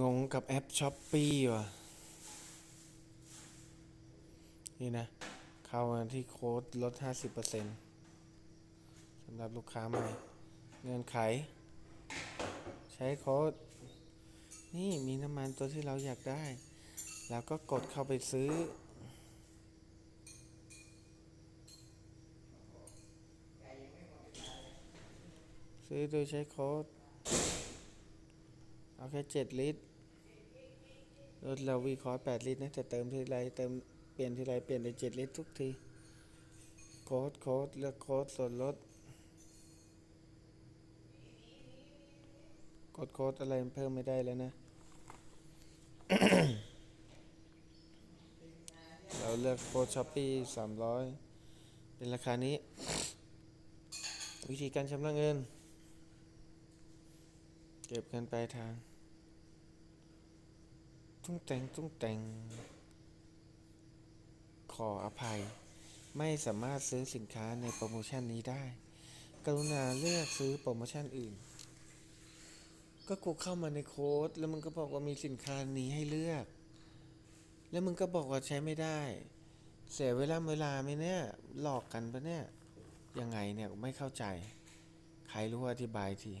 งงกับแอปช้อปปี้ว่ะ นี่นะ เข้ามาที่โค้ดลด 50%สำหรับลูกค้าใหม่ เงื่อนไข ใช้โค้ด นี่มีน้ำมันตัวที่เราอยากได้ แล้วก็กดเข้าไปซื้อ ซื้อโดยใช้โค้ด เอาแค่เจ็ดลิตรรถเราวีคอร์แปดลิตรนะแต่เติมทีไรเติมเปลี่ยนทีไรเปลี่ยนได้เจ็ดลิตรทุกทีโค้ดโค้ดเลือกโค้ดส่วนลดกดโค้ดอะไรเพิ่มไม่ได้แล้วนะ เราเลือกโค้ดช้อปปี้สามร้อยเป็นราคานี้ วิธีการชำระเงิน เก็บเงินปลายทาง ตุ้งแต่งตุ้งแต่ง ขออภัย ไม่สามารถซื้อสินค้าในโปรโมชั่นนี้ได้ กรุณาเลือกซื้อโปรโมชั่นอื่น ก็กูเข้ามาในโค้ด แล้วมึงก็บอกว่ามีสินค้านี้ให้เลือก แล้วมึงก็บอกว่าใช้ไม่ได้ เสียเวลาเวลาไหมเนี่ย หลอกกันปะเนี่ย ยังไงเนี่ยไม่เข้าใจ ใครรู้อธิบายที